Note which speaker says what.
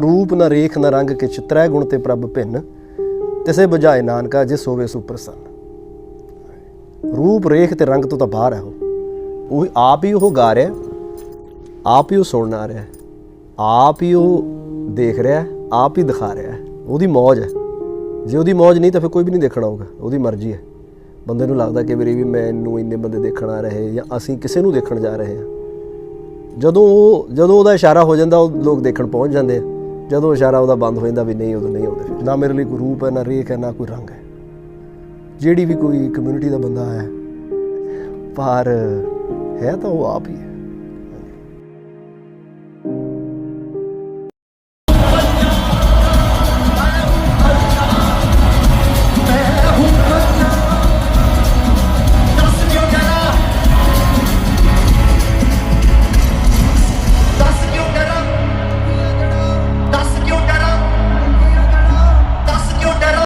Speaker 1: ਰੂਪ ਨਾ ਰੇਖ ਨਾ ਰੰਗ ਕਿਛ, ਤ੍ਰੈ ਗੁਣ ਤੇ ਪ੍ਰਭ ਭਿੰਨ, ਤਿਸੇ ਬੁਝਾਏ ਨਾਨਕਾ ਜਿਸ ਹੋਵੇ ਸੁਪ੍ਰਸੰਨ। ਰੂਪ, ਰੇਖ ਤੇ ਰੰਗ ਤੋਂ ਤਾਂ ਬਾਹਰ ਹੈ ਉਹ। ਉਹ ਆਪ ਹੀ ਉਹ ਗਾ ਰਿਹਾ, ਆਪ ਹੀ ਉਹ ਸੁਣਨ ਆ ਰਿਹਾ, ਆਪ ਹੀ ਉਹ ਦੇਖ ਰਿਹਾ, ਆਪ ਹੀ ਦਿਖਾ ਰਿਹਾ। ਉਹਦੀ ਮੌਜ ਹੈ। ਜੇ ਉਹਦੀ ਮੌਜ ਨਹੀਂ ਤਾਂ ਫਿਰ ਕੋਈ ਵੀ ਨਹੀਂ ਦੇਖਣਾ ਹੋਊਗਾ। ਉਹਦੀ ਮਰਜ਼ੀ ਹੈ। ਬੰਦੇ ਨੂੰ ਲੱਗਦਾ ਕਿ ਵੀਰੇ ਵੀ ਮੈਨੂੰ ਇੰਨੇ ਬੰਦੇ ਦੇਖਣ ਆ ਰਹੇ ਜਾਂ ਅਸੀਂ ਕਿਸੇ ਨੂੰ ਦੇਖਣ ਜਾ ਰਹੇ ਹਾਂ। ਜਦੋਂ ਉਹ ਜਦੋਂ ਉਹਦਾ ਇਸ਼ਾਰਾ ਹੋ ਜਾਂਦਾ, ਉਹ ਲੋਕ ਦੇਖਣ ਪਹੁੰਚ ਜਾਂਦੇ ਆ। ਜਦੋਂ ਇਸ਼ਾਰਾ ਉਹਦਾ ਬੰਦ ਹੋ ਜਾਂਦਾ ਵੀ ਨਹੀਂ, ਉਦੋਂ ਨਹੀਂ ਆਉਂਦੇ ਫਿਰ। ਨਾ ਮੇਰੇ ਲਈ ਕੋਈ ਰੂਪ ਹੈ, ਨਾ ਰੇਖ ਹੈ, ਨਾ ਕੋਈ ਰੰਗ ਹੈ। ਜਿਹੜੀ ਵੀ ਕੋਈ ਕਮਿਊਨਿਟੀ ਦਾ ਬੰਦਾ ਹੈ, ਪਰ ਹੈ ਤਾਂ ਉਹ ਆਪ ਹੀ ਹੈ।